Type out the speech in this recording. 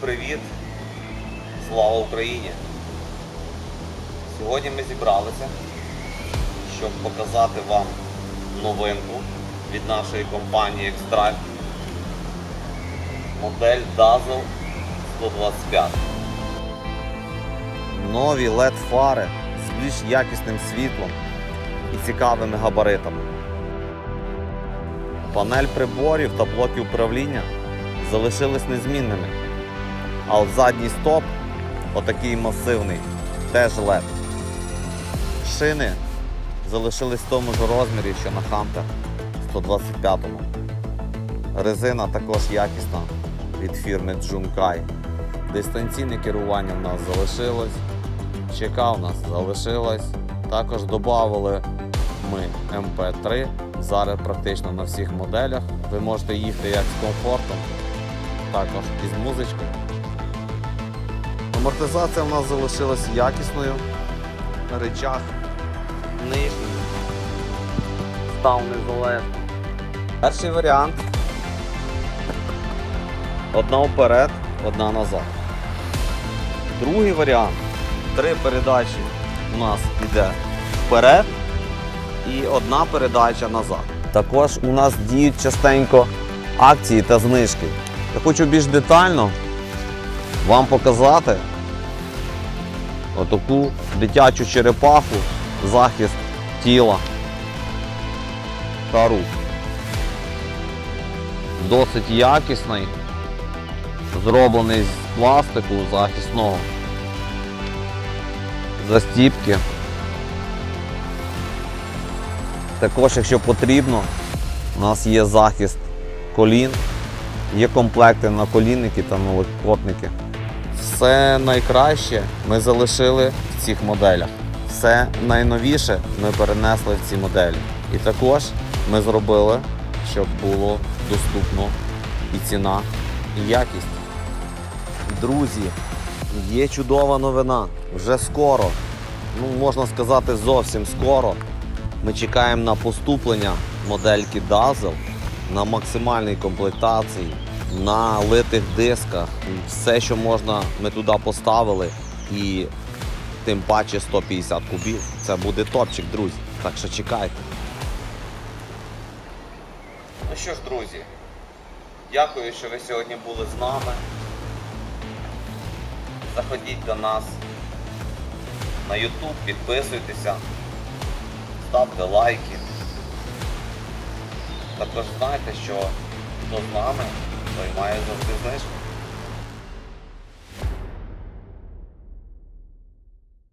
привіт! Слава Україні! Сьогодні ми зібралися, щоб показати вам новинку від нашої компанії Extract. Модель Dazzle 125. Нові LED фари з більш якісним світлом і цікавими габаритами. Панель приборів та блоки управління залишились незмінними. А задній стоп, отакий масивний, теж LED. Шини залишились в тому ж розмірі, що на Hunter 125-му. Резина також якісна від фірми Junkai. Дистанційне керування в нас залишилось. ЧК в нас залишилось. Також додали ми MP3. Зараз практично на всіх моделях. Ви можете їхати як з комфортом, також і з музичкою. Амортизація в нас залишилась якісною. На Речах нижній. Став незалежно. Перший варіант. Одна вперед, одна назад. Другий варіант. Три передачі у нас йде вперед і одна передача назад. Також у нас діють частенько акції та знижки. Я хочу більш детально вам показати отаку дитячу черепаху, захист тіла та рук. Досить якісний, зроблений з пластику захисного. Застіпки. Також, якщо потрібно, у нас є захист колін, є комплекти на колінники та налокотники. Все найкраще ми залишили в цих моделях. Все найновіше ми перенесли в ці моделі. І також ми зробили, щоб було доступно і ціна, і якість. Друзі, є чудова новина. Вже скоро, ну можна сказати, зовсім скоро. Ми чекаємо на поступлення модельки Dazzle на максимальній комплектації, на литих дисках. Все, що можна, ми туди поставили. І тим паче 150 кубів. Це буде топчик, друзі. Так що чекайте. Ну що ж, друзі, дякую, що ви сьогодні були з нами. Заходіть до нас на YouTube, підписуйтеся, ставте лайки. Також знайте, що хто з нами, той має завжди знижку.